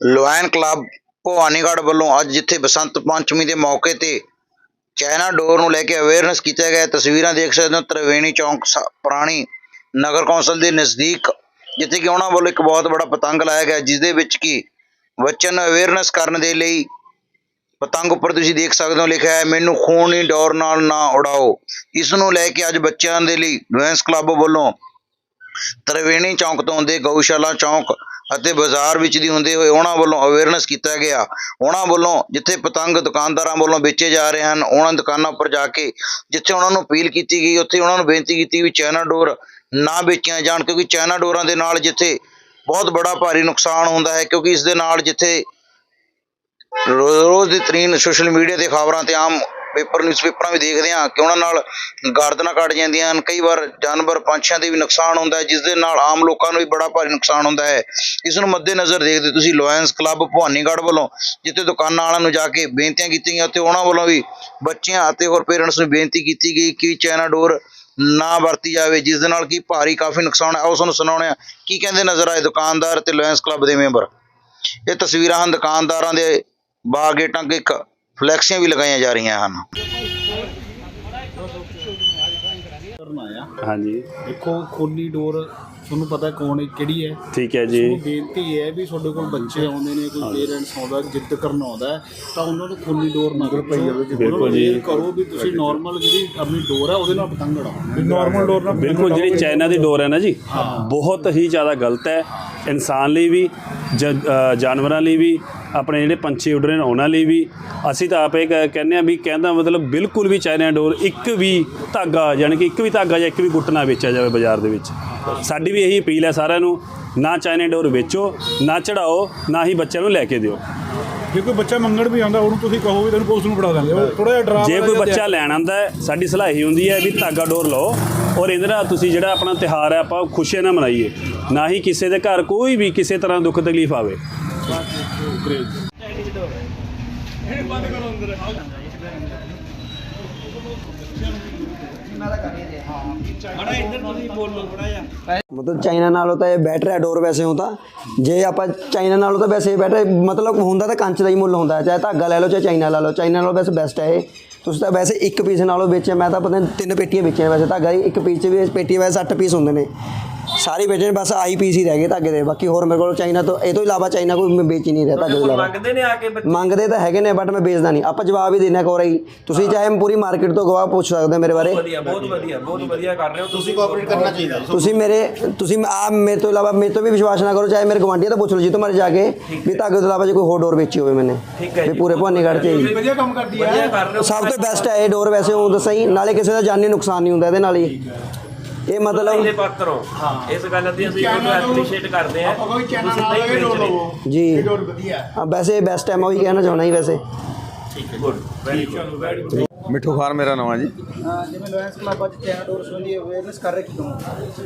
Lion club Bhawanigarh ਵੱਲੋਂ ਅੱਜ ਜਿੱਥੇ ਬਸੰਤ ਪੰਚਮੀ ਦੇ ਮੌਕੇ ਤੇ ਚਾਈਨਾ ਡੋਰ ਨੂੰ ਲੈ ਕੇ ਅਵੇਅਰਨੈਸ ਕੀਤਾ ਗਿਆ ਤਸਵੀਰਾਂ ਦੇਖ ਸਕਦੇ ਹੋ, ਤ੍ਰਿਵੇਣੀ ਚੌਂਕ ਪੁਰਾਣੀ ਨਗਰ ਕੌਂਸਲ ਦੇ ਨਜ਼ਦੀਕ, ਜਿੱਥੇ ਕਿ ਉਹਨਾਂ ਵੱਲੋਂ ਇੱਕ ਬਹੁਤ ਬੜਾ ਪਤੰਗ ਲਾਇਆ ਗਿਆ ਜਿਸ ਦੇ ਵਿੱਚ ਕਿ ਬੱਚਿਆਂ ਨੂੰ ਅਵੇਅਰਨੈਸ ਕਰਨ ਦੇ ਲਈ ਪਤੰਗ ਉੱਪਰ ਤੁਸੀਂ ਦੇਖ ਸਕਦੇ ਹੋ ਲਿਖਿਆ ਹੈ, ਮੈਨੂੰ ਖੂਨੀ ਡੋਰ ਨਾਲ ਨਾ ਉਡਾਓ। ਇਸ ਨੂੰ ਲੈ ਕੇ ਅੱਜ ਬੱਚਿਆਂ ਦੇ ਲਈ ਲੋਇੰਸ ਕਲੱਬ ਵੱਲੋਂ ਤ੍ਰਿਵੇਣੀ ਚੌਂਕ ਤੋਂ ਹੁੰਦੇ ਗਊਸ਼ਾਲਾ ਚੌਂਕ ਅਤੇ ਬਾਜ਼ਾਰ ਵਿੱਚ ਦੀ ਹੁੰਦੇ ਹੋਏ ਉਹਨਾਂ ਵੱਲੋਂ ਅਵੇਅਰਨੈਸ ਕੀਤਾ ਗਿਆ। ਉਹਨਾਂ ਵੱਲੋਂ ਜਿੱਥੇ ਪਤੰਗ ਦੁਕਾਨਦਾਰਾਂ ਵੱਲੋਂ ਵੇਚੇ ਜਾ ਰਹੇ ਹਨ, ਉਹਨਾਂ ਦੁਕਾਨਾਂ ਉੱਪਰ ਜਾ ਕੇ ਜਿੱਥੇ ਉਹਨਾਂ ਨੂੰ ਅਪੀਲ ਕੀਤੀ ਗਈ, ਉੱਥੇ ਉਹਨਾਂ ਨੂੰ ਬੇਨਤੀ ਕੀਤੀ ਵੀ ਚਾਈਨਾ ਡੋਰ ਨਾ ਵੇਚੀਆਂ ਜਾਣ, ਕਿਉਂਕਿ ਚਾਈਨਾ ਡੋਰਾਂ ਦੇ ਨਾਲ ਜਿੱਥੇ ਬਹੁਤ ਬੜਾ ਭਾਰੀ ਨੁਕਸਾਨ ਹੁੰਦਾ ਹੈ, ਕਿਉਂਕਿ ਇਸ ਦੇ ਨਾਲ ਜਿੱਥੇ ਰੋਜ਼ ਰੋਜ਼ ਦੀ ਤਰੀਨ ਸੋਸ਼ਲ ਮੀਡੀਆ ਤੇ ਖਬਰਾਂ ਤੇ ਆਮ ਪੇਪਰ, ਨਿਊਜ਼ਪੇਪਰਾਂ ਵੀ ਦੇਖਦੇ ਹਾਂ ਕਿ ਉਹਨਾਂ ਨਾਲ ਗਰਦਨਾਂ ਕੱਟ ਜਾਂਦੀਆਂ ਹਨ। ਕਈ ਵਾਰ ਜਾਨਵਰ ਪੰਛੀਆਂ ਦੇ ਵੀ ਨੁਕਸਾਨ ਹੁੰਦਾ ਹੈ ਜਿਸ ਦੇ ਨਾਲ ਆਮ ਲੋਕਾਂ ਨੂੰ ਵੀ ਬੜਾ ਭਾਰੀ ਨੁਕਸਾਨ ਹੁੰਦਾ ਹੈ। ਇਸ ਨੂੰ ਮੱਦੇਨਜ਼ਰ ਦੇਖਦੇ ਤੁਸੀਂ ਲੋਇਨਸ ਕਲੱਬ ਭਵਾਨੀਗੜ੍ਹ ਵੱਲੋਂ, ਜਿੱਥੇ ਦੁਕਾਨਾਂ ਵਾਲਿਆਂ ਨੂੰ ਜਾ ਕੇ ਬੇਨਤੀਆਂ ਕੀਤੀਆਂ ਗਈਆਂ ਤੇ ਉਹਨਾਂ ਵੱਲੋਂ ਵੀ ਬੱਚਿਆਂ ਅਤੇ ਹੋਰ ਪੇਰੈਂਟਸ ਨੂੰ ਬੇਨਤੀ ਕੀਤੀ ਗਈ ਕਿ ਚਾਈਨਾ ਡੋਰ ਨਾ ਵਰਤੀ ਜਾਵੇ ਜਿਸ ਦੇ ਨਾਲ ਕਿ ਭਾਰੀ ਕਾਫੀ ਨੁਕਸਾਨ ਹੈ। ਆਓ ਤੁਹਾਨੂੰ ਸੁਣਾਉਣੇ ਆ ਕੀ ਕਹਿੰਦੇ ਨਜ਼ਰ ਆਏ ਦੁਕਾਨਦਾਰ ਤੇ ਲੋਇਨਸ ਕਲੱਬ ਦੇ ਮੈਂਬਰ। ਇਹ ਤਸਵੀਰਾਂ ਹਨ ਦੁਕਾਨਦਾਰਾਂ ਦੇ ਬਾਹਰ ਗੇਟਾਂ ਇੱਕ ਫਲੈਕਸੀਆਂ ਵੀ ਲਗਾਈਆਂ ਜਾ ਰਹੀਆਂ ਹਨ। ਕਰਨਾ ਆ ਹਾਂਜੀ। ਦੇਖੋ ਖੋਲੀ ਡੋਰ ਤੁਹਾਨੂੰ ਪਤਾ ਕੌਣ ਹੈ ਕਿਹੜੀ ਹੈ। ਠੀਕ ਹੈ ਜੀ। ਉਹ ਬੇਨਤੀ ਹੈ ਵੀ ਤੁਹਾਡੇ ਕੋਲ ਬੱਚੇ ਆਉਂਦੇ ਨੇ ਕੋਈ ਪੇਰੈਂਟਸ ਆਉਂਦਾ ਜਿੱਦ ਕਰਨ ਆਉਂਦਾ ਤਾਂ ਉਹਨਾਂ ਨੂੰ ਖੋਲੀ ਡੋਰ ਨਾ ਪਈ ਜਾਵੇ ਬਿਲਕੁਲ ਜੀ। ਕਰੋ ਵੀ ਤੁਸੀਂ ਨਾਰਮਲ ਜਿਹੜੀ ਆਪਣੀ ਡੋਰ ਹੈ ਉਹਦੇ ਨਾਲ ਪਤੰਗ ਉਡਾਓ। ਨਾਰਮਲ ਡੋਰ ਨਾਲ ਬਿਲਕੁਲ ਜਿਹੜੀ ਚਾਈਨਾ ਦੀ ਡੋਰ ਹੈ ਨਾ ਜੀ ਬਹੁਤ ਹੀ ਜ਼ਿਆਦਾ ਗਲਤ ਹੈ। ਇਨਸਾਨ ਲਈ ਵੀ ਜਾਨਵਰਾਂ ਲਈ ਵੀ ਆਪਣੇ ਜਿਹੜੇ ਪੰਛੀ ਉੱਡ ਰਹੇ ਨੇ ਉਹਨਾਂ ਲਈ ਵੀ। ਅਸੀਂ ਤਾਂ ਆਪੇ ਕਹਿੰਦੇ ਆ ਵੀ ਕਹਿੰਦਾ ਮਤਲਬ ਬਿਲਕੁਲ ਵੀ ਚਾਈਨਾ ਡੋਰ ਇੱਕ ਵੀ ਧਾਗਾ ਯਾਨੀ ਕਿ ਇੱਕ ਵੀ ਧਾਗਾ ਜਾਂ ਇੱਕ ਵੀ ਗੁੱਟ ਨਾ ਵੇਚਿਆ ਜਾਵੇ ਬਾਜ਼ਾਰ ਦੇ ਵਿੱਚ। ਸਾਡੀ ਵੀ ਇਹੀ ਅਪੀਲ ਹੈ ਸਾਰਿਆਂ ਨੂੰ ਨਾ ਚਾਈਨਾ ਡੋਰ ਵੇਚੋ ਨਾ ਚੜਾਓ ਨਾ ਹੀ ਬੱਚਿਆਂ ਨੂੰ ਲੈ ਕੇ ਦਿਓ। ਜੇ ਕੋਈ ਬੱਚਾ ਮੰਗਣ ਵੀ ਆਉਂਦਾ ਉਹਨੂੰ ਤੁਸੀਂ ਕਹੋ ਵੀ ਤੈਨੂੰ ਪੁਲਿਸ ਨੂੰ ਫੜਾ ਦਾਂਗੇ। ਥੋੜਾ ਜਿਹਾ ਡਰਾ ਜੇ ਕੋਈ ਬੱਚਾ ਲੈਣ ਆਂਦਾ ਹੈ ਸਾਡੀ ਸਲਾਹ ਇਹੀ ਹੁੰਦੀ ਹੈ ਵੀ ਧਾਗਾ ਡੋਰ ਲਓ। ਔਰ ਇਹਦੇ ਨਾਲ ਤੁਸੀਂ ਜਿਹੜਾ ਆਪਣਾ ਤਿਹਾਰ ਹੈ ਆਪਾਂ ਖੁਸ਼ੀਆਂ ਨਾਲ ਮਨਾਈਏ। ਨਾ ਹੀ ਕਿਸੇ ਦੇ ਘਰ ਕੋਈ ਵੀ ਕਿਸੇ ਤਰ੍ਹਾਂ ਦੁੱਖ ਤਕਲੀਫ ਆਵੇ। ਮਤਲਬ ਚਾਈਨਾ ਨਾਲੋਂ ਤਾਂ ਇਹ ਬੈਟਰ ਹੈ ਡੋਰ ਵੈਸੇ ਹੋ ਤਾਂ। ਜੇ ਆਪਾਂ ਚਾਈਨਾ ਨਾਲੋਂ ਤਾਂ ਵੈਸੇ ਬੈਟਰ ਮਤਲਬ ਹੁੰਦਾ ਤਾਂ ਕੰਚ ਦਾ ਹੀ ਮੁੱਲ ਹੁੰਦਾ ਚਾਹੇ ਧਾਗਾ ਲੈ ਲਓ ਚਾਹੇ ਚਾਈਨਾ ਲੈ ਲਓ। ਚਾਈਨਾ ਨਾਲੋਂ ਵੈਸੇ ਬੈਸਟ ਹੈ ਇਹ। ਤੁਸੀਂ ਤਾਂ ਵੈਸੇ ਇੱਕ ਪੀਸ ਨਾਲੋਂ ਵੇਚਿਆ, ਮੈਂ ਤਾਂ ਪਤਾ ਤਿੰਨ ਪੇਟੀਆਂ ਵੇਚੀਆਂ ਵੈਸੇ, ਧਾਗਾ ਹੀ ਇੱਕ ਪੀਸ 'ਚ ਵੀ ਪੇਟੀ ਵੈਸੇ 60 ਪੀਸ ਹੁੰਦੇ ਨੇ। ਸਾਰੇ ਵੇਚੇ ਨੇ ਬਸ ਆਈ ਪੀਸ ਹੀ ਰਹਿ ਗਏ ਧਾਗੇ ਦੇ। ਬਾਕੀ ਹੋਰ ਮੇਰੇ ਕੋਲ ਚਾਈਨਾ ਤੋਂ ਇਹ ਤੋਂ ਇਲਾਵਾ ਚਾਈਨਾ ਕੋਈ ਮੈਂ ਵੇਚ ਹੀ ਨਹੀਂ ਰਿਹਾ ਧਾਗੇ ਤੋਂ ਇਲਾਵਾ। ਮੰਗਦੇ ਨੇ ਆ ਕੇ ਬੱਚੇ? ਮੰਗਦੇ ਤਾਂ ਹੈਗੇ ਨੇ ਬਟ ਮੈਂ ਵੇਚਦਾ ਨਹੀਂ। ਆਪਾਂ ਜਵਾਬ ਹੀ ਦੇਣਾ ਕੋਰਾ ਹੀ ਤੁਸੀਂ ਚਾਹੇ ਪੂਰੀ ਮਾਰਕੀਟ ਤੋਂ ਗਵਾਹ ਪੁੱਛ ਸਕਦੇ ਹੋ ਮੇਰੇ ਬਾਰੇ। ਵਧੀਆ ਬਹੁਤ ਵਧੀਆ ਬਹੁਤ ਵਧੀਆ ਕਰ ਰਹੇ ਹੋ। ਤੁਸੀਂ ਕੋਆਪਰੇਟ ਕਰਨਾ ਚਾਹੀਦਾ। ਤੁਸੀਂ ਮੇਰੇ ਤੁਸੀਂ ਆ ਮੇਰੇ ਤੋਂ ਇਲਾਵਾ ਮੇਰੇ ਤੋਂ ਵੀ ਵਿਸ਼ਵਾਸ ਨਾ ਕਰੋ ਚਾਹੇ ਮੇਰੇ ਗਵਾਂਢੀਆਂ ਤੋਂ ਪੁੱਛ ਲਓ ਜੀ ਤੋਂ ਮਰ ਜਾ ਕੇ ਵੀ ਧਾਗੇ ਤੋਂ ਇਲਾਵਾ ਜੇ ਕੋਈ ਹੋਰ ਡੋਰ ਵੇਚੀ ਹੋਵੇ ਮੈਨੇ ਵੀ ਜੀ। ਪੂਰੇ ਭਵਾਨੀਗੜ੍ਹ ਚ ਹੀ। ਵਧੀਆ ਕੰਮ ਕਰਦੀ ਵਧੀਆ ਕਰ ਰਹੇ ਹੋ। ਸਭ ਤੋਂ ਬੈਸਟ ਹੈ ਇਹ ਡੋਰ ਵੈਸੇ ਉਹ ਦੱਸਾਂ ਹੀ ਨਾਲੇ ਕਿਸੇ ਦਾ ਜਾਨੀ ਨੁਕਸਾਨ ਨਹੀਂ ਹੁੰਦਾ ਇਹਦੇ ਨਾਲ ਹੀ। ਇਹ ਮਤਲਬ ਪਾਤਰ ਹੋ। ਇਸ ਗੱਲ ਦੀ ਅਸੀਂ ਤੁਹਾਨੂੰ ਐਪਰੀਸ਼ੀਏਟ ਕਰਦੇ ਹਾਂ। ਆਪਾਂ ਕੋਈ ਚੈਨਲ ਨਾਲ ਲਗੇ ਰਹੇ ਲਵੋ। ਜੀ। ਇਹ ਡੋਰ ਵਧੀਆ ਹੈ। ਹਾਂ ਵੈਸੇ ਬੈਸਟ ਹੈ ਮੈਂ ਉਹੀ ਕਹਿਣਾ ਚਾਹਣਾ ਹੀ ਵੈਸੇ। ਠੀਕ ਹੈ good very good Mitthu Khan ਮੇਰਾ ਨਾਮ ਹੈ ਜੀ। ਜਿਵੇਂ ਲੋਇਨਸ ਕਲੱਬ ਅੱਜ ਚਾਈਨਾ ਡੋਰ ਸੰਬੰਧੀ ਅਵੇਅਰਨੈਸ ਕਰ ਰਹੇ ਕਿਉਂ?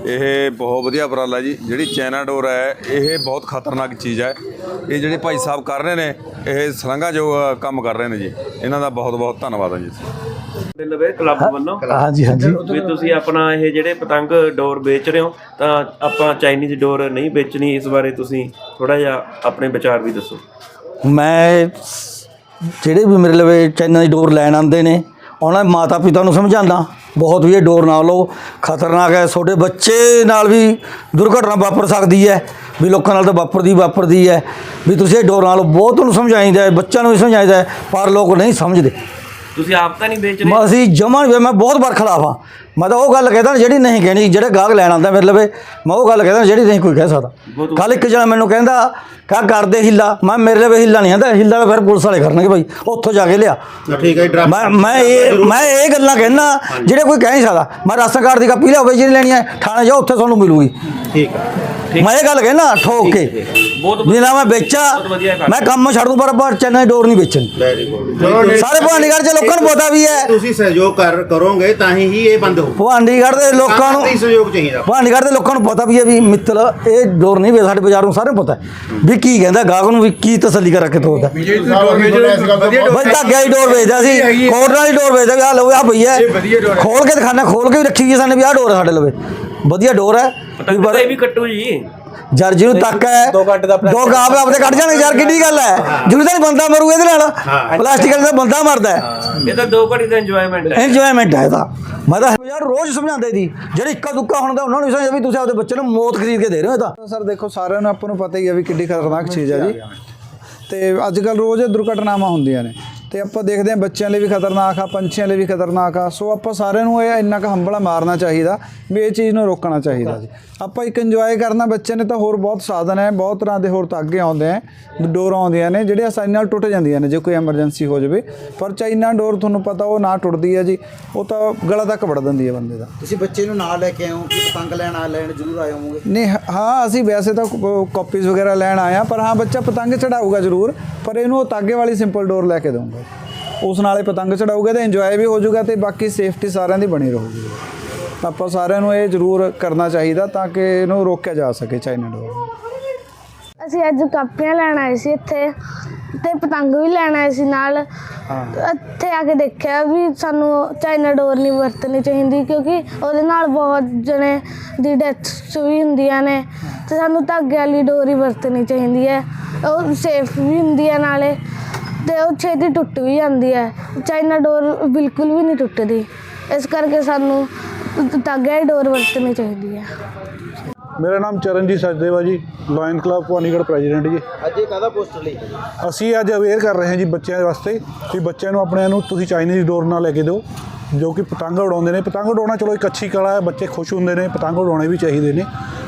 ਇਹ ਬਹੁਤ ਵਧੀਆ ਉਪਰਾਲਾ ਜੀ। ਜਿਹੜੀ ਚਾਈਨਾ ਡੋਰ ਹੈ ਇਹ ਬਹੁਤ ਖਤਰਨਾਕ ਚੀਜ਼ ਹੈ। ਇਹ ਜਿਹੜੇ ਭਾਈ ਸਾਹਿਬ ਕਰ ਰਹੇ ਨੇ ਇਹ ਸਲਾਘਾ ਜੋ ਕੰਮ ਕਰ ਰਹੇ ਨੇ ਜੀ। ਇਹਨਾਂ ਦਾ ਬਹੁਤ ਬਹੁਤ ਧੰਨਵਾਦ ਹੈ ਜੀ। ਦੇ ਲਵੇ ਕਲੱਬ ਵੱਲੋਂ। ਹਾਂਜੀ ਹਾਂਜੀ। ਵੀ ਤੁਸੀਂ ਆਪਣਾ ਇਹ ਜਿਹੜੇ ਪਤੰਗ ਡੋਰ ਵੇਚ ਰਹੇ ਹੋ ਤਾਂ ਆਪਾਂ ਚਾਈਨੀਜ਼ ਡੋਰ ਨਹੀਂ ਵੇਚਣੀ। ਇਸ ਬਾਰੇ ਤੁਸੀਂ ਥੋੜਾ ਜਿਹਾ ਆਪਣੇ ਵਿਚਾਰ ਵੀ ਦੱਸੋ। ਮੈਂ ਜਿਹੜੇ ਵੀ ਮੇਰੇ ਲਵੇ ਚਾਈਨਾ ਦੀ ਡੋਰ ਲੈਣ ਆਉਂਦੇ ਨੇ, ਉਹਨਾਂ ਦੇ ਮਾਤਾ ਪਿਤਾ ਨੂੰ ਸਮਝਾਉਂਦਾ, ਬਹੁਤ ਵੀ ਇਹ ਡੋਰ ਨਾ ਲਓ। ਖਤਰਨਾਕ ਹੈ ਛੋਟੇ ਬੱਚੇ ਨਾਲ ਵੀ ਦੁਰਘਟਨਾ ਵਾਪਰ ਸਕਦੀ ਹੈ, ਵੀ ਲੋਕਾਂ ਨਾਲ ਤਾਂ ਵਾਪਰਦੀ ਵਾਪਰਦੀ ਹੈ। ਵੀ ਤੁਸੀਂ ਇਹ ਡੋਰ ਨਾਲ ਬਹੁਤ ਨੂੰ ਸਮਝਾਈਦਾ ਬੱਚਿਆਂ ਨੂੰ ਵੀ ਸਮਝਾਈਦਾ ਪਰ ਲੋਕ ਨਹੀਂ ਸਮਝਦੇ। ਤੁਸੀਂ ਆਪ ਤਾਂ ਨਹੀਂ ਵੇਚ ਰਹੇ? ਮੈਂ ਅਸੀਂ ਜਮਾਂ ਨਹੀਂ ਮੈਂ ਬਹੁਤ ਵਾਰ ਖਿਲਾਫ ਆ ਮੈਂ ਤਾਂ ਉਹ ਗੱਲ ਕਹਿੰਦਾ ਜਿਹੜੀ ਨਹੀਂ ਕਹਿਣੀ ਜਿਹੜੇ ਗਾਹਕ ਲੈਣ ਆਉਂਦਾ ਮੇਰੇ ਲਵੇ ਮੈਂ ਉਹ ਗੱਲ ਕਹਿੰਦਾ ਜਿਹੜੀ ਨਹੀਂ ਕੋਈ ਕਹਿ ਸਕਦਾ। ਕੱਲ ਇੱਕ ਜਣਾ ਮੈਨੂੰ ਕਹਿੰਦਾ ਕਾ ਕਰਦੇ ਹਿੱਲਾ। ਮੈਂ ਮੇਰੇ ਲਵੇ ਹਿੱਲਾ ਨਹੀਂ ਆਂਦਾ ਹਿੱਲਾ ਤਾਂ ਫਿਰ ਪੁਲਿਸ ਵਾਲੇ ਕਰਨਗੇ ਭਾਈ ਉੱਥੋਂ ਜਾ ਕੇ ਲਿਆ। ਠੀਕ ਹੈ ਮੈਂ ਮੈਂ ਇਹ ਮੈਂ ਇਹ ਗੱਲਾਂ ਕਹਿਣਾ ਜਿਹੜੇ ਕੋਈ ਕਹਿ ਨਹੀਂ ਸਕਦਾ। ਮੈਂ ਰਾਸ਼ਨ ਕਾਰਡ ਦੀ ਕਾਪੀ ਲਿਆਓ ਜਿਹੜੀ ਲੈਣੀ ਹੈ ਥਾਣੇ ਜਾਓ ਉੱਥੇ ਤੁਹਾਨੂੰ ਮਿਲੂਗੀ। ਠੀਕ ਹੈ ਮੈਂ ਇਹ ਗੱਲ ਕਹਿਣਾ ਠੋਕ ਕੇ। ਬਹੁਤ ਵੀ ਨਾ ਮੈਂ ਵੇਚਾਂ। ਮੈਂ ਕੰਮ ਛੱਡ ਦੂੰ ਪਰ ਪਰ ਚੈਨਲ ਦੀ ਡੋਰ ਨਹੀਂ ਵੇਚਣੀ। ਵੈਰੀ ਗੁੱਡ ਸਾਰੇ ਭਵਾਨੀਗੜ੍ਹ ਚ ਲੋਕਾਂ ਨੂੰ ਪਤਾ ਵੀ ਹੈ। ਤੁਸੀਂ ਸਹਿਯੋਗ ਕਰ ਕਰੋਗੇ ਤਾਂ ਹੀ ਹੀ ਇਹ ਬੰਦ ਹੋਊ ਭਵਾਨੀਗੜ੍ਹ ਦੇ ਲੋਕਾਂ ਨੂੰ ਸਹਿਯੋਗ ਚਾਹੀਦਾ। ਭਵਾਨੀਗੜ੍ਹ ਦੇ ਲੋਕਾਂ ਨੂੰ ਪਤਾ ਵੀ ਹੈ ਵੀ ਮਿੱਤਲ ਇਹ ਡੋਰ ਨਹੀਂ ਵੇ ਸਾਡੇ ਬਾਜ਼ਾਰ ਨੂੰ ਸਾਰਿਆਂ ਨੂੰ ਪਤਾ ਵੀ ਕੀ ਕਹਿੰਦਾ ਗਾਹਕ ਨੂੰ ਵੀ ਕੀ ਤਸੱਲੀ ਕਰ ਰੱਖੇ ਡੋਰ ਬਈ ਧਾਗਿਆ ਹੀ ਡੋਰ ਵੇਚਦਾ। ਸੀ ਕੋਟ ਨਾਲ ਹੀ ਡੋਰ ਵੇਚਦਾ ਵੀ ਆ ਲਓ ਆ ਭਈ ਹੈ। ਇਹ ਵਧੀਆ ਡੋਰ ਹੈ। ਖੋਲ ਕੇ ਦਿਖਾਣਾ ਖੋਲ ਕੇ ਵੀ ਰੱਖੀ ਹੋਈ ਸਾਨੇ ਵੀ ਆ ਡੋਰ ਸਾਡੇ ਲਵੇ। ਵਧੀਆ ਡੋਰ ਹੈ। ਵੀ ਕੱਟੂ ਜੀ। ਜਰ ਜਿਹਨੂੰ ਤੱਕ ਹੈ ਦੋ ਘੰਟੇ ਦਾ ਦੋ ਗਾਪ ਆਪਦੇ ਕੱਢ ਜਾਣਗੇ ਯਾਰ ਕਿੱਡੀ ਗੱਲ ਹੈ? ਜਿਹਨੂੰ ਤਾਂ ਨਹੀਂ ਬੰਦਾ ਮਰੂ ਇਹਦੇ ਨਾਲ ਪਲਾਸਟਿਕ ਵਾਲੇ ਦਾ ਬੰਦਾ ਮਰਦਾ ਹੈ। ਇਹ ਤਾਂ ਦੋ ਘੜੀ ਦਾ ਇੰਜੋਇਮੈਂਟ ਹੈ। ਇੰਜੋਇਮੈਂਟ ਹੈ ਇਹਦਾ। ਮੈਂ ਤਾਂ ਯਾਰ ਰੋਜ਼ ਸਮਝਾਉਂਦੇ ਦੀ ਜਿਹੜੇ ਇੱਕਾ ਦੁੱਕਾ ਹੁੰਦਾ ਉਹਨਾਂ ਨੂੰ ਸਮਝਾਉਂਦੇ ਵੀ ਤੁਸੀਂ ਆਪਦੇ ਬੱਚੇ ਨੂੰ ਮੌਤ ਖਰੀਦ ਕੇ ਦੇ ਰਹੇ ਹੋ ਇਹ ਤਾਂ ਸਰ ਦੇਖੋ ਸਾਰਿਆਂ ਨੂੰ ਆਪਾਂ ਨੂੰ ਪਤਾ ਹੀ ਹੈ ਵੀ ਕਿੰਨੀ ਖਤਰਨਾਕ ਚੀਜ਼ ਹੈ ਜੀ। ਤੇ ਅੱਜ ਕੱਲ ਰੋਜ਼ ਦੁਰਘਟਨਾਵਾਂ ਹੁੰਦੀਆਂ ਨੇ। ਤੇ ਆਪਾਂ ਦੇਖਦੇ ਹਾਂ ਬੱਚਿਆਂ ਲਈ ਵੀ ਖਤਰਨਾਕ ਆ ਪੰਛੀਆਂ ਲਈ ਵੀ ਖਤਰਨਾਕ ਆ। ਸੋ ਆਪਾਂ ਸਾਰਿਆਂ ਨੂੰ ਇਹ ਇੰਨਾ ਕੁ ਹੰਬਲਾ ਮਾਰਨਾ ਚਾਹੀਦਾ ਵੀ ਇਹ ਚੀਜ਼ ਨੂੰ ਰੋਕਣਾ ਚਾਹੀਦਾ ਜੀ। ਆਪਾਂ ਇੱਕ ਇੰਜੋਏ ਕਰਨਾ ਬੱਚੇ ਨੇ ਤਾਂ ਹੋਰ ਬਹੁਤ ਸਾਧਨ ਹੈ ਬਹੁਤ ਤਰ੍ਹਾਂ ਦੇ ਹੋਰ ਤਾਂ ਅੱਗੇ ਆਉਂਦੇ ਆ ਡੋਰਾਂ ਆਉਂਦੀਆਂ ਨੇ ਜਿਹੜੇ ਆਸਾਨੀ ਨਾਲ ਟੁੱਟ ਜਾਂਦੀਆਂ ਨੇ ਜੇ ਕੋਈ ਐਮਰਜੈਂਸੀ ਹੋ ਜਾਵੇ। ਪਰ ਚਾਈਨਾ ਡੋਰ ਤੁਹਾਨੂੰ ਪਤਾ ਉਹ ਨਾ ਟੁੱਟਦੀ ਹੈ ਜੀ ਉਹ ਤਾਂ ਗਲਾ ਤੱਕ ਵੜ ਦਿੰਦੀ ਹੈ ਬੰਦੇ ਦਾ। ਤੁਸੀਂ ਬੱਚੇ ਨੂੰ ਨਾਲ ਲੈ ਕੇ ਆਓ ਕਿ ਪਤੰਗ ਲੈਣ ਆ ਲੈਣ ਜ਼ਰੂਰ ਆਏ ਹੋਵੋਗੇ। ਨਹੀਂ ਹ- ਅਸੀਂ ਵੈਸੇ ਤਾਂ ਕਾਪੀਜ਼ ਵਗੈਰਾ ਲੈਣ ਆਏ ਆ ਪਰ ਹਾਂ ਬੱਚਾ ਪਤੰਗ ਚੜਾਊਗਾ ਜ਼ਰੂਰ ਪਰ ਇਹਨੂੰ ਉਹ ਤਾਗੇ ਵਾਲੀ ਸਿੰਪਲ ਡੋਰ ਲੈ ਕੇ ਦਊਂਗਾ। ਉਸ ਨਾਲੇ ਪਤੰਗ ਚੜਾਊਗਾ ਤੇ ਇੰਜੋਏ ਵੀ ਹੋ ਜਾਊਗਾ ਤੇ ਬਾਕੀ ਸੇਫਟੀ ਸਾਰਿਆਂ ਦੀ ਬਣੀ ਰਹੂਗੀ। ਆਪਾਂ ਸਾਰਿਆਂ ਨੂੰ ਇਹ ਜ਼ਰੂਰ ਕਰਨਾ ਚਾਹੀਦਾ ਤਾਂ ਕਿ ਇਹਨੂੰ ਰੋਕਿਆ ਜਾ ਸਕੇ ਚਾਈਨਾ ਡੋਰ ਅਸੀਂ ਅੱਜ ਕਾਪੀਆਂ ਲੈਣ ਆਏ ਸੀ ਇੱਥੇ। ਤੇ ਪਤੰਗ ਵੀ ਲੈਣ ਆਏ ਸੀ ਨਾਲ। ਇੱਥੇ ਆ ਕੇ ਦੇਖਿਆ ਵੀ ਸਾਨੂੰ ਚਾਈਨਾ ਡੋਰ ਨਹੀਂ ਵਰਤਣੀ ਚਾਹੀਦੀ ਕਿਉਂਕਿ ਉਹਦੇ ਨਾਲ ਬਹੁਤ ਜਣੇ ਦੀ ਡੈਥ ਵੀ ਹੁੰਦੀਆਂ ਨੇ। ਤੇ ਸਾਨੂੰ ਧਾਗੇ ਵਾਲੀ ਡੋਰ ਹੀ ਵਰਤਣੀ ਚਾਹੀਦੀ ਹੈ। ਉਹ ਸੇਫ ਵੀ ਹੁੰਦੀ ਹੈ ਨਾਲੇ ਤੇ ਉਹ ਛੇਤੀ ਟੁੱਟ ਵੀ ਜਾਂਦੀ ਹੈ। ਚਾਈਨਾ ਡੋਰ ਬਿਲਕੁਲ ਵੀ ਨਹੀਂ ਟੁੱਟਦੀ। ਇਸ ਕਰਕੇ ਸਾਨੂੰ ਧਾਗੇ ਵਾਲੀ ਡੋਰ ਵਰਤਣੀ ਚਾਹੀਦੀ ਹੈ। ਮੇਰਾ ਨਾਮ ਚਰਨਜੀਤ ਸਚਦੇਵਾ ਜੀ ਲਾਇਨ ਕਲੱਬ ਭਵਾਨੀਗੜ੍ਹ ਪ੍ਰੈਜ਼ੀਡੈਂਟ ਜੀ। ਅੱਜ ਇਹ ਕਾਹਦਾ ਪੋਸਟਰ ਲਈ? ਅਸੀਂ ਅੱਜ ਅਵੇਅਰ ਕਰ ਰਹੇ ਹਾਂ ਜੀ ਬੱਚਿਆਂ ਦੇ ਵਾਸਤੇ ਕਿ ਬੱਚਿਆਂ ਨੂੰ ਆਪਣਿਆਂ ਨੂੰ ਤੁਸੀਂ ਚਾਈਨੀਜ਼ ਡੋਰ ਨਾਲ ਲੈ ਕੇ ਦਿਓ ਜੋ ਕਿ ਪਤੰਗ ਉਡਾਉਂਦੇ ਨੇ। ਪਤੰਗ ਉਡਾਉਣਾ ਚਲੋ ਇੱਕ ਅੱਛੀ ਕਲਾ ਹੈ ਬੱਚੇ ਖੁਸ਼ ਹੁੰਦੇ ਨੇ ਪਤੰਗ ਉਡਾਉਣੇ ਵੀ ਚਾਹੀਦੇ ਨੇ।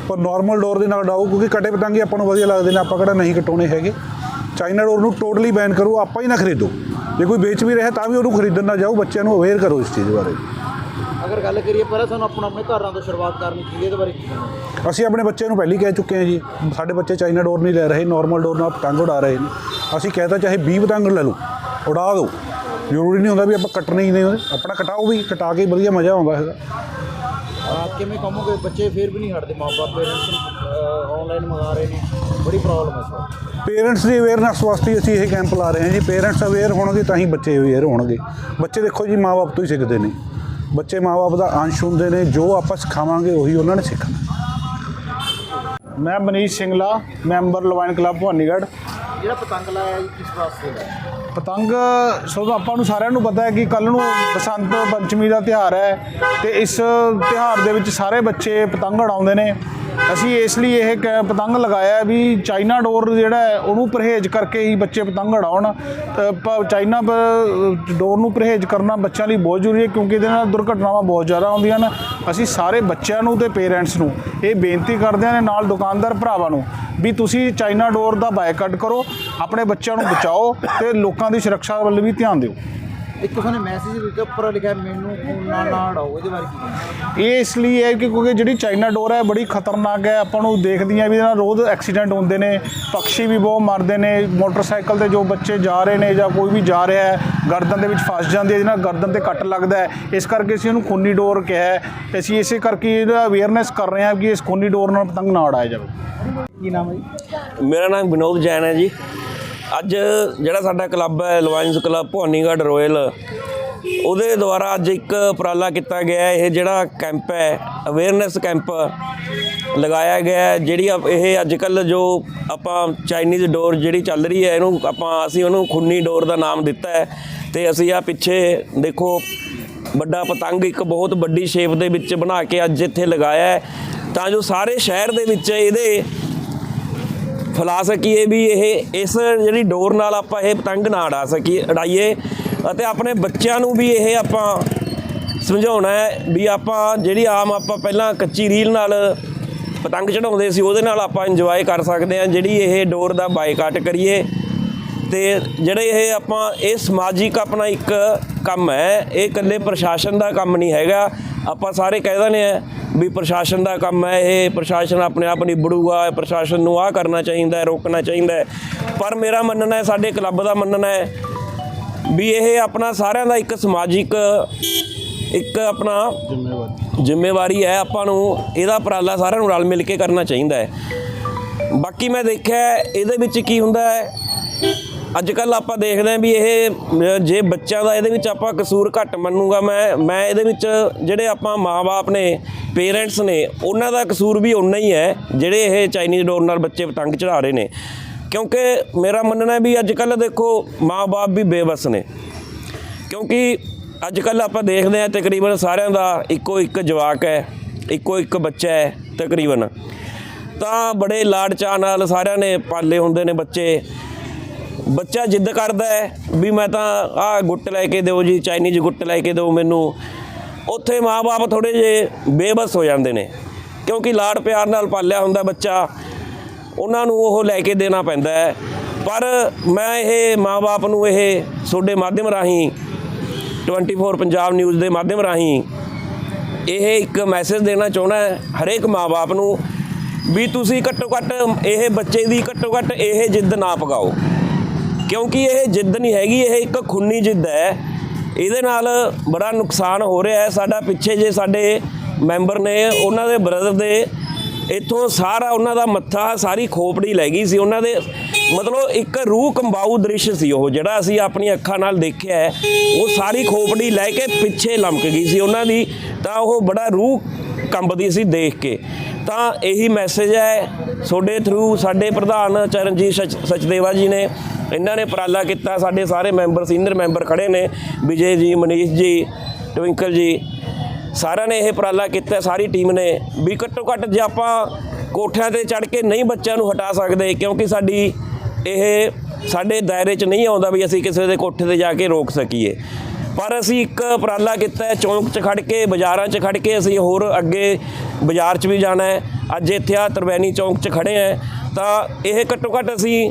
ਪਰ ਨਾਰਮਲ ਡੋਰ ਦੇ ਨਾਲ ਉਡਾਓ ਕਿਉਂਕਿ ਕਟੇ ਪਤੰਗ ਹੀ ਆਪਾਂ ਨੂੰ ਵਧੀਆ ਲੱਗਦੇ ਨੇ ਆਪਾਂ ਕਿਹੜਾ ਨਹੀਂ ਕਟਾਉਣੇ ਹੈਗੇ। ਚਾਈਨਾ ਡੋਰ ਨੂੰ ਟੋਟਲੀ ਬੈਨ ਕਰੋ ਆਪਾਂ ਹੀ ਨਾ ਖਰੀਦੋ। ਜੇ ਕੋਈ ਵੇਚ ਵੀ ਰਿਹਾ ਤਾਂ ਵੀ ਉਹਨੂੰ ਖਰੀਦਣ ਨਾ ਜਾਓ ਬੱਚਿਆਂ ਨੂੰ ਅਵੇਅਰ ਕਰੋ ਇਸ ਚੀਜ਼ ਬਾਰੇ। ਅਗਰ ਗੱਲ ਕਰੀਏ ਪਹਿਲਾਂ ਸਾਨੂੰ ਆਪਣਾ ਆਪਣੇ ਘਰਾਂ ਤੋਂ ਸ਼ੁਰੂਆਤ ਕਰਨੀ ਚਾਹੀਦੀ ਹੈ ਇਹਦੇ ਬਾਰੇ ਅਸੀਂ ਆਪਣੇ ਬੱਚੇ ਨੂੰ ਪਹਿਲੀ ਕਹਿ ਚੁੱਕੇ ਹਾਂ ਜੀ ਸਾਡੇ ਬੱਚੇ ਚਾਈਨਾ ਡੋਰ ਨਹੀਂ ਲੈ ਰਹੇ ਨਾਰਮਲ ਡੋਰ ਨਾਲ ਪਤੰਗ ਉਡਾ ਰਹੇ ਨੇ। ਅਸੀਂ ਕਹਿਤਾ ਚਾਹੇ 20 ਪਤੰਗ ਲੈ ਲਓ ਉਡਾ ਦਿਓ। ਜ਼ਰੂਰੀ ਨਹੀਂ ਹੁੰਦਾ ਵੀ ਆਪਾਂ ਕੱਟਣੇ ਹੀ ਨੇ। ਆਪਣਾ ਕਟਾਓ ਵੀ ਕਟਾ ਕੇ ਵਧੀਆ ਮਜ਼ਾ ਆਉਂਦਾ ਹੈਗਾ। ਆਪ ਕਿਵੇਂ ਕਹੋਗੇ ਬੱਚੇ ਫੇਰ ਵੀ ਨਹੀਂ ਹਟਦੇ ਮਾਪੇ ਪੇਰੈਂਟਸ ਆਨਲਾਈਨ ਮੰਗਾ ਰਹੇ ਨੇ ਬੜੀ ਪ੍ਰੋਬਲਮ ਹੈ ਸਰ। ਪੇਰੈਂਟਸ ਦੀ ਅਵੇਅਰਨੈਸ ਵਾਸਤੇ ਅਸੀਂ ਇਹ ਕੈਂਪ ਲਾ ਰਹੇ ਹਾਂ ਜੀ ਪੇਰੈਂਟਸ ਅਵੇਅਰ ਹੋਣਗੇ ਤਾਂ ਹੀ ਬੱਚੇ ਅਵੇਅਰ ਹੋਣਗੇ। ਬੱਚੇ ਦੇਖੋ ਜੀ ਮਾਪੇ ਤੋਂ ਹੀ ਸਿੱਖਦੇ ਨੇ। ਬੱਚੇ ਮਾਪੇ ਦਾ ਅੰਸ਼ ਹੁੰਦੇ ਨੇ ਜੋ ਆਪਾਂ ਸਿਖਾਵਾਂਗੇ ਉਹੀ ਉਹਨਾਂ ਨੇ ਸਿੱਖਣਾ। ਮੈਂ ਮਨੀਸ਼ ਸਿੰਗਲਾ ਮੈਂਬਰ ਲਵਾਈਨ ਕਲੱਬ ਭਵਾਨੀਗੜ੍ਹ। ਜਿਹੜਾ ਪਤੰਗ ਲਾਇਆ ਜੀ ਕਿਸ ਵਾਸਤੇ ਪਤੰਗ ਸੋ ਆਪਾਂ ਨੂੰ ਸਾਰਿਆਂ ਨੂੰ ਪਤਾ ਹੈ ਕਿ ਕੱਲ ਨੂੰ ਬਸੰਤ ਪੰਚਮੀ ਦਾ ਤਿਉਹਾਰ ਹੈ ਤੇ ਇਸ ਤਿਉਹਾਰ ਦੇ ਵਿੱਚ ਸਾਰੇ ਬੱਚੇ ਪਤੰਗ ਉਡਾਉਂਦੇ ਨੇ। ਅਸੀਂ ਇਸ ਲਈ ਇਹ ਕ- ਪਤੰਗ ਲਗਾਇਆ ਵੀ ਚਾਈਨਾ ਡੋਰ ਜਿਹੜਾ ਹੈ, ਉਹਨੂੰ ਪਰਹੇਜ਼ ਕਰਕੇ ਹੀ ਬੱਚੇ ਪਤੰਗ ਉਡਾਉਣ। ਪ- ਚਾਈਨਾ ਪ- ਡੋਰ ਨੂੰ ਪਰਹੇਜ਼ ਕਰਨਾ ਬੱਚਿਆਂ ਲਈ ਬਹੁਤ ਜ਼ਰੂਰੀ ਹੈ ਕਿਉਂਕਿ ਇਹਦੇ ਨਾਲ ਦੁਰਘਟਨਾਵਾਂ ਬਹੁਤ ਜ਼ਿਆਦਾ ਆਉਂਦੀਆਂ ਹਨ ਅਸੀਂ ਸਾਰੇ ਬੱਚਿਆਂ ਨੂੰ ਤੇ ਪੇਰੈਂਟਸ ਨੂੰ ਇਹ ਬੇਨਤੀ ਕਰਦੇ ਹਾਂ ਨਾਲ ਦੁਕਾਨਦਾਰ ਭਰਾਵਾਂ ਨੂੰ ਵੀ ਤੁਸੀਂ ਚਾਈਨਾ ਡੋਰ ਦਾ ਬਾਈਕਾਟ ਕਰੋ, ਆਪਣੇ ਬੱਚਿਆਂ ਨੂੰ ਬਚਾਓ ਤੇ ਲੋਕਾਂ ਦੀ ਸੁਰੱਖਿਆ ਵੱਲ ਵੀ ਧਿਆਨ ਦਿਓ। ਇੱਕ ਕਿਸੇ ਨੇ ਮੈਸੇਜ ਦਿੱਤਾ ਉੱਪਰ ਲਿਖਿਆ ਮੈਨੂੰ ਫੋਨ ਨਾ ਨਾ ਉਡਾਓ ਇਹਦੇ ਬਾਰੇ ਕੀ ਇਹ ਇਸ ਲਈ ਹੈ ਕਿ ਕਿਉਂਕਿ ਜਿਹੜੀ ਚਾਈਨਾ ਡੋਰ ਹੈ ਬੜੀ ਖਤਰਨਾਕ ਹੈ। ਆਪਾਂ ਨੂੰ ਦੇਖਦੀਆਂ ਵੀ ਇਹਦੇ ਨਾਲ ਰੋਜ਼ ਐਕਸੀਡੈਂਟ ਹੁੰਦੇ ਨੇ ਪੰਛੀ ਵੀ ਬਹੁਤ ਮਰਦੇ ਨੇ ਮੋਟਰਸਾਈਕਲ ਤੇ ਜੋ ਬੱਚੇ ਜਾ ਰਹੇ ਨੇ ਜਾਂ ਕੋਈ ਵੀ ਜਾ ਰਿਹਾ ਹੈ ਗਰਦਨ ਦੇ ਵਿੱਚ ਫਸ ਜਾਂਦੀ ਹੈ ਜਿਹਦੇ ਨਾਲ ਗਰਦਨ ਤੇ ਕੱਟ ਲੱਗਦਾ ਹੈ। ਇਸ ਕਰਕੇ ਅਸੀਂ ਇਹਨੂੰ ਖੂਨੀ ਡੋਰ ਕਿਹਾ ਹੈ। ਤੇ ਅਸੀਂ ਇਸੇ ਕਰਕੇ ਇਹਦਾ ਅਵੇਅਰਨੈਸ ਕਰ ਰਹੇ ਹਾਂ ਕਿ ਇਸ ਖੂਨੀ ਡੋਰ ਨਾਲ ਪਤੰਗ ਨਾ ਉਡਾਇਆ ਜਾਵੇ। ਕੀ ਨਾਮ ਹੈ ਜੀ? ਮੇਰਾ ਨਾਮ ਵਿਨੋਦ ਜੈਨ ਹੈ ਜੀ। ਅੱਜ ਜਿਹੜਾ ਸਾਡਾ ਕਲੱਬ ਹੈ ਲਵਾਇੰਸ ਕਲੱਬ ਭਵਾਨੀਗੜ੍ਹ ਰੋਇਲ ਉਹਦੇ ਦੁਆਰਾ ਅੱਜ ਇੱਕ ਉਪਰਾਲਾ ਕੀਤਾ ਗਿਆ ਇਹ ਜਿਹੜਾ ਕੈਂਪ ਹੈ ਅਵੇਅਰਨੈਸ ਕੈਂਪ ਲਗਾਇਆ ਗਿਆ ਜਿਹੜੀ ਆਪ- ਇਹ ਅੱਜ ਕੱਲ ਜੋ ਆਪਾਂ ਚਾਈਨੀਜ਼ ਡੋਰ ਜਿਹੜੀ ਚੱਲ ਰਹੀ ਹੈ, ਇਹਨੂੰ ਆਪਾਂ, ਅਸੀਂ ਉਹਨੂੰ ਖੁੰਨੀ ਡੋਰ ਦਾ ਨਾਮ ਦਿੱਤਾ ਹੈ ਤੇ ਅਸੀਂ ਆ ਪਿੱਛੇ ਦੇਖੋ, ਵੱਡਾ ਪਤੰਗ ਇੱਕ ਬਹੁਤ ਵੱਡੀ ਸ਼ੇਪ ਦੇ ਵਿੱਚ ਬਣਾ ਕੇ ਅੱਜ ਇੱਥੇ ਲਗਾਇਆ ਤਾਂ ਜੋ ਸਾਰੇ ਸ਼ਹਿਰ ਦੇ ਵਿੱਚ ਇਹਦੇ ਫੈਲਾ ਸਕੀਏ ਵੀ ਇਹ, ਇਸ ਜਿਹੜੀ ਡੋਰ ਨਾਲ ਆਪਾਂ ਇਹ ਪਤੰਗ ਨਾ ਉਡਾ ਸਕੀਏ, ਉਡਾਈਏ ਅਤੇ ਆਪਣੇ ਬੱਚਿਆਂ ਨੂੰ ਵੀ ਇਹ ਆਪਾਂ ਸਮਝਾਉਣਾ ਹੈ ਵੀ ਆਪਾਂ ਜਿਹੜੀ ਆਮ ਆਪਾਂ ਪਹਿਲਾਂ ਕੱਚੀ ਰੀਲ ਨਾਲ ਪਤੰਗ ਚੜਾਉਂਦੇ ਸੀ, ਉਹਦੇ ਨਾਲ ਆਪਾਂ ਇੰਜੋਏ ਕਰ ਸਕਦੇ ਹਾਂ ਜਿਹੜੀ ਇਹ ਡੋਰ ਦਾ ਬਾਈਕਾਟ ਕਰੀਏ ਤੇ ਜਿਹੜੇ ਇਹ ਆਪਾਂ, ਇਹ ਸਮਾਜਿਕ ਆਪਣਾ ਇੱਕ ਕੰਮ ਹੈ, ਇਹ ਇਕੱਲੇ ਪ੍ਰਸ਼ਾਸਨ ਦਾ ਕੰਮ ਨਹੀਂ ਹੈਗਾ, ਆਪਾਂ ਸਾਰੇ ਕਹਿ ਦਿੰਦੇ ਆ ਵੀ ਪ੍ਰਸ਼ਾਸਨ ਦਾ ਕੰਮ ਹੈ ਇਹ ਪ੍ਰਸ਼ਾਸਨ ਆਪਣੇ ਆਪ ਨਿਬੜੂਗਾ ਪ੍ਰਸ਼ਾਸਨ ਨੂੰ ਆਹ ਕਰਨਾ ਚਾਹੀਦਾ ਹੈ ਰੋਕਣਾ ਚਾਹੀਦਾ ਹੈ। ਪਰ ਮੇਰਾ ਮੰਨਣਾ ਹੈ ਸਾਡੇ ਕਲੱਬ ਦਾ ਮੰਨਣਾ ਹੈ ਵੀ ਇਹ ਆਪਣਾ ਸਾਰਿਆਂ ਦਾ ਇੱਕ ਸਮਾਜਿਕ ਇੱਕ ਆਪਣਾ ਜ਼ਿੰਮੇਵਾਰੀ ਹੈ ਆਪਾਂ ਨੂੰ ਇਹਦਾ ਉਪਰਾਲਾ ਸਾਰਿਆਂ ਨੂੰ ਰਲ ਮਿਲ ਕੇ ਕਰਨਾ ਚਾਹੀਦਾ ਹੈ। ਬਾਕੀ ਮੈਂ ਦੇਖਿਆ ਇਹਦੇ ਵਿੱਚ ਕੀ ਹੁੰਦਾ ਹੈ ਅੱਜ ਕੱਲ ਆਪਾਂ ਦੇਖਦੇ ਹਾਂ ਵੀ ਇਹ ਜੇ ਬੱਚਿਆਂ ਦਾ ਇਹਦੇ ਵਿੱਚ ਆਪਾਂ ਕਸੂਰ ਘੱਟ ਮੰਨੂਗਾ, ਮੈਂ ਮੈਂ ਇਹਦੇ ਵਿੱਚ ਜਿਹੜੇ ਆਪਾਂ ਮਾਪੇ ਨੇ, ਪੇਰੈਂਟਸ ਨੇ, ਉਹਨਾਂ ਦਾ ਕਸੂਰ ਵੀ ਉਨਾ ਹੀ ਹੈ, ਜਿਹੜੇ ਇਹ ਚਾਈਨੀਜ਼ ਡੋਰ ਨਾਲ ਬੱਚੇ ਪਤੰਗ ਚੜਾ ਰਹੇ ਨੇ। ਕਿਉਂਕਿ ਮੇਰਾ ਮੰਨਣਾ ਹੈ ਵੀ ਅੱਜ ਕੱਲ ਦੇਖੋ ਮਾਪੇ ਵੀ ਬੇਵਸ ਨੇ। ਕਿਉਂਕਿ ਅੱਜ ਕੱਲ ਆਪਾਂ ਦੇਖਦੇ ਹਾਂ ਤਕਰੀਬਨ ਸਾਰਿਆਂ ਦਾ ਇੱਕੋ ਇੱਕ ਜਵਾਕ ਹੈ, ਇੱਕੋ ਇੱਕ ਬੱਚਾ ਹੈ, ਤਕਰੀਬਨ। ਤਾਂ ਬੜੇ ਲਾਡ ਚਾਅ ਨਾਲ ਸਾਰਿਆਂ ਨੇ ਪਾਲੇ ਹੁੰਦੇ ਨੇ ਬੱਚੇ। ਬੱਚਾ ਜਿੱਦ ਕਰਦਾ ਹੈ ਵੀ ਮੈਂ ਤਾਂ ਆਹ ਗੁੱਟ ਲੈ ਕੇ ਦਿਓ ਜੀ, ਚਾਈਨੀਜ਼ ਗੁੱਟ ਲੈ ਕੇ ਦਿਓ ਮੈਨੂੰ। ਉੱਥੇ ਮਾਪੇ ਥੋੜੇ ਜੇ ਬੇਬਸ ਹੋ ਜਾਂਦੇ ਨੇ, ਕਿਉਂਕਿ ਲਾੜ ਪਿਆਰ ਨਾਲ ਪਾਲਿਆ ਹੁੰਦਾ ਬੱਚਾ। ਉਹਨਾਂ ਨੂੰ ਉਹ ਲੈ ਕੇ ਦੇਣਾ ਪੈਂਦਾ ਹੈ। ਪਰ ਮੈਂ ਇਹ ਮਾਪੇ ਨੂੰ ਇਹ ਤੁਹਾਡੇ ਮਾਧਿਅਮ ਰਾਹੀਂ 24 ਪੰਜਾਬ ਨਿਊਜ਼ ਦੇ ਮਾਧਿਅਮ ਰਾਹੀਂ ਇਹ ਇੱਕ ਮੈਸੇਜ ਦੇਣਾ ਚਾਹੁੰਦਾ ਹੈ ਹਰੇਕ ਮਾਪੇ ਨੂੰ ਵੀ ਤੁਸੀਂ ਘੱਟੋ ਘੱਟ ਇਹ ਬੱਚੇ ਦੀ ਘੱਟੋ ਘੱਟ ਇਹ ਜਿੱਦ ਨਾ ਪਗਾਓ। ਕਿਉਂਕਿ ਇਹ ਜਿੱਦ ਨਹੀਂ ਹੈਗੀ, ਇਹ ਇੱਕ ਖੁੰਨੀ ਜਿੱਦ ਹੈ। ਇਹਦੇ ਨਾਲ ਬੜਾ ਨੁਕਸਾਨ ਹੋ ਰਿਹਾ ਹੈ। ਸਾਡਾ ਪਿੱਛੇ ਜੇ ਸਾਡੇ ਮੈਂਬਰ ਨੇ, ਉਹਨਾਂ ਦੇ ਬ੍ਰਦਰ ਦੇ, ਇੱਥੋਂ ਸਾਰਾ ਉਹਨਾਂ ਦਾ ਮੱਥਾ, ਸਾਰੀ ਖੋਪੜੀ ਲੈ ਗਈ ਸੀ। ਉਹਨਾਂ ਦੇ ਮਤਲਬ ਇੱਕ ਰੂਹ ਕੰਬਾਊ ਦ੍ਰਿਸ਼ ਸੀ ਉਹ, ਜਿਹੜਾ ਅਸੀਂ ਆਪਣੀ ਅੱਖਾਂ ਨਾਲ ਦੇਖਿਆ ਹੈ। ਉਹ ਸਾਰੀ ਖੋਪੜੀ ਲੈ ਕੇ ਪਿੱਛੇ ਲਮਕ ਗਈ ਸੀ ਉਹਨਾਂ ਦੀ। ਤਾਂ ਉਹ ਬੜਾ ਰੂਹ ਕੰਬਦੀ ਸੀ ਦੇਖ ਕੇ। ਤਾਂ ਇਹੀ ਮੈਸੇਜ ਹੈ। ਤੁਹਾਡੇ ਥਰੂ ਸਾਡੇ ਪ੍ਰਧਾਨ ਚਰਨਜੀਤ ਸਚ- ਸਚਦੇਵਾ ਜੀ ਨੇ ਇਹਨਾਂ ਨੇ ਉਪਰਾਲਾ ਕੀਤਾ, ਸਾਡੇ ਸਾਰੇ ਮੈਂਬਰ, ਸੀਨੀਅਰ ਮੈਂਬਰ ਖੜੇ ਨੇ, ਵਿਜੇ ਜੀ, ਮਨੀਸ਼ ਜੀ ਟਵਿੰਕਲ ਜੀ, ਸਾਰਿਆਂ ਨੇ ਇਹ ਉਪਰਾਲਾ ਕੀਤਾ, ਸਾਰੀ ਟੀਮ ਨੇ। ਵੀ ਘੱਟੋ ਘੱਟ ਜੇ ਆਪਾਂ ਕੋਠਿਆਂ ਤੇ ਚੜ ਕੇ ਨਹੀਂ ਬੱਚਿਆਂ ਨੂੰ ਹਟਾ ਸਕਦੇ, ਕਿਉਂਕਿ ਸਾਡੀ ਇਹ ਸਾਡੇ ਦਾਇਰੇ 'ਚ ਨਹੀਂ ਆਉਂਦਾ ਵੀ ਅਸੀਂ ਕਿਸੇ ਦੇ ਕੋਠੇ ਤੇ ਜਾ ਕੇ ਰੋਕ ਸਕੀਏ। ਪਰ ਅਸੀਂ ਇੱਕ ਉਪਰਾਲਾ ਕੀਤਾ, ਚੌਂਕ 'ਚ ਖੜ ਕੇ, ਬਾਜ਼ਾਰਾਂ 'ਚ ਖੜ ਕੇ ਅਸੀਂ ਹੋਰ ਅੱਗੇ ਬਾਜ਼ਾਰ 'ਚ ਵੀ ਜਾਣਾ ਹੈ। ਅੱਜ ਇੱਥੇ ਆ ਤਰਵੈਣੀ ਚੌਂਕ 'ਚ ਖੜੇ ਆ ਤਾਂ ਇਹ ਘੱਟੋ ਘੱਟ ਅਸੀਂ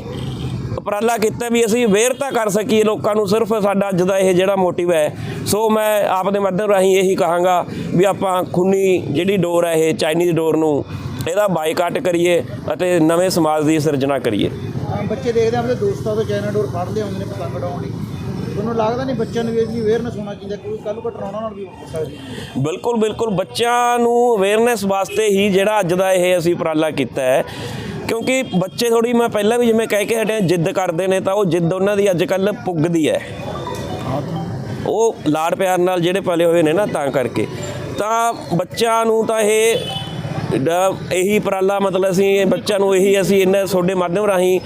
ਉਪਰਾਲਾ ਕੀਤਾ ਵੀ ਅਸੀਂ ਅਵੇਅਰ ਤਾਂ ਕਰ ਸਕੀਏ ਲੋਕਾਂ ਨੂੰ ਸਿਰਫ ਸਾਡਾ ਅੱਜ ਦਾ ਇਹ ਜਿਹੜਾ ਮੋਟਿਵ ਹੈ। ਸੋ ਮੈਂ ਆਪ ਦੇ ਮਾਧਿਅਮ ਰਾਹੀਂ ਇਹੀ ਕਹਾਂਗਾ ਵੀ ਆਪਾਂ ਖੁੰਨੀ ਜਿਹੜੀ ਡੋਰ ਹੈ ਇਹ ਚਾਈਨੀਜ਼ ਡੋਰ ਨੂੰ ਇਹਦਾ ਬਾਈਕਾਟ ਕਰੀਏ ਅਤੇ ਨਵੇਂ ਸਮਾਜ ਦੀ ਸਿਰਜਣਾ ਕਰੀਏ। ਬੱਚੇ ਦੇਖਦੇ ਆਪਣੇ ਦੋਸਤਾਂ ਤੋਂ ਚਾਈਨਾ ਡੋਰ ਫੜਦੇ ਆਉਂਦੇ ਨੇ ਪਤੰਗ ਉਡਾਉਣ ਲਈ। ਤੁਹਾਨੂੰ ਲੱਗਦਾ ਨਹੀਂ ਬੱਚਿਆਂ ਨੂੰ ਵੀ ਇਹਦੀ ਅਵੇਅਰਨੈਸ ਹੋਣਾ ਚਾਹੀਦਾ ਕੋਈ ਕੱਲ ਉਹਨਾਂ ਨਾਲ ਵੀ ਹੋ ਸਕਦੀ ਬਿਲਕੁਲ ਬਿਲਕੁਲ। ਬੱਚਿਆਂ ਨੂੰ ਅਵੇਅਰਨੈਸ ਵਾਸਤੇ ਹੀ ਜਿਹੜਾ ਅੱਜ ਦਾ ਇਹ ਅਸੀਂ ਉਪਰਾਲਾ ਕੀਤਾ ਹੈ। ਕਿਉਂਕਿ ਬੱਚੇ ਥੋੜੀ ਮੈਂ ਪਹਿਲਾਂ ਵੀ ਜਿਵੇਂ ਕਹਿ ਕੇ ਹਟਿਆ, ਜਿੱਦ ਕਰਦੇ ਨੇ ਤਾਂ ਉਹ ਜਿੱਦ ਉਹਨਾਂ ਦੀ ਅੱਜ ਕੱਲ ਪੁੱਗਦੀ ਹੈ। ਉਹ ਲਾੜ ਪਿਆਰ ਨਾਲ ਜਿਹੜੇ ਪਲੇ ਹੋਏ ਨੇ ਨਾ ਤਾਂ ਕਰਕੇ। ਤਾਂ ਬੱਚਿਆਂ ਨੂੰ ਤਾਂ ਇਹ ਡ- ਇਹੀ ਉਪਰਾਲਾ ਮਤਲਬ ਅਸੀਂ ਬੱਚਿਆਂ ਨੂੰ ਇਹੀ ਅਸੀਂ ਇਹਨਾਂ ਤੁਹਾਡੇ ਮਾਧਿਅਮ ਰਾਹੀਂ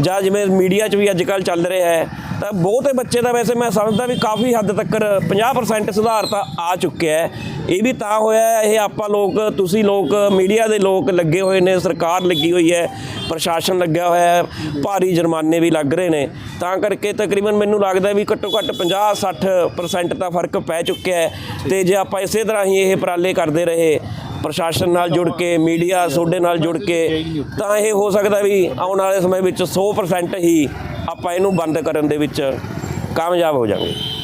ਜਾਂ ਜਿਵੇਂ ਮੀਡੀਆ 'ਚ ਵੀ ਅੱਜ ਕੱਲ ਚੱਲ ਰਿਹਾ ਹੈ ਤਾਂ ਬਹੁਤੇ ਬੱਚੇ ਦਾ ਵੈਸੇ ਮੈਂ ਸਮਝਦਾ ਵੀ ਕਾਫੀ ਹੱਦ ਤੱਕ 50% ਸੁਧਾਰ ਤਾਂ ਆ ਚੁੱਕਿਆ ਹੈ। ਇਹ ਵੀ ਤਾਂ ਹੋਇਆ ਇਹ ਆਪਾਂ ਲੋਕ, ਤੁਸੀਂ ਲੋਕ, ਮੀਡੀਆ ਦੇ ਲੋਕ ਲੱਗੇ ਹੋਏ ਨੇ, ਸਰਕਾਰ ਲੱਗੀ ਹੋਈ ਹੈ, ਪ੍ਰਸ਼ਾਸਨ ਲੱਗਿਆ ਹੋਇਆ ਹੈ, ਭਾਰੀ ਜੁਰਮਾਨੇ ਵੀ ਲੱਗ ਰਹੇ ਨੇ। ਤਾਂ ਕਰਕੇ ਤਕਰੀਬਨ ਮੈਨੂੰ ਲੱਗਦਾ ਵੀ ਘੱਟੋ ਘੱਟ 50 60% ਤਾਂ ਫ਼ਰਕ ਪੈ ਚੁੱਕਿਆ ਹੈ ਤੇ ਜੇ ਆਪਾਂ ਇਸੇ ਤਰ੍ਹਾਂ ਹੀ ਇਹ ਉਪਰਾਲੇ ਕਰਦੇ ਰਹੇ, ਪ੍ਰਸ਼ਾਸਨ ਨਾਲ ਜੁੜ ਕੇ, ਮੀਡੀਆ ਤੁਹਾਡੇ ਨਾਲ ਜੁੜ ਕੇ, ਤਾਂ ਇਹ ਹੋ ਸਕਦਾ ਵੀ ਆਉਣ ਵਾਲੇ ਸਮੇਂ ਵਿੱਚ 100% ਹੀ ਆਪਾਂ ਇਹਨੂੰ ਬੰਦ ਕਰਨ ਦੇ ਵਿੱਚ ਕਾਮਯਾਬ ਹੋ ਜਾਵਾਂਗੇ।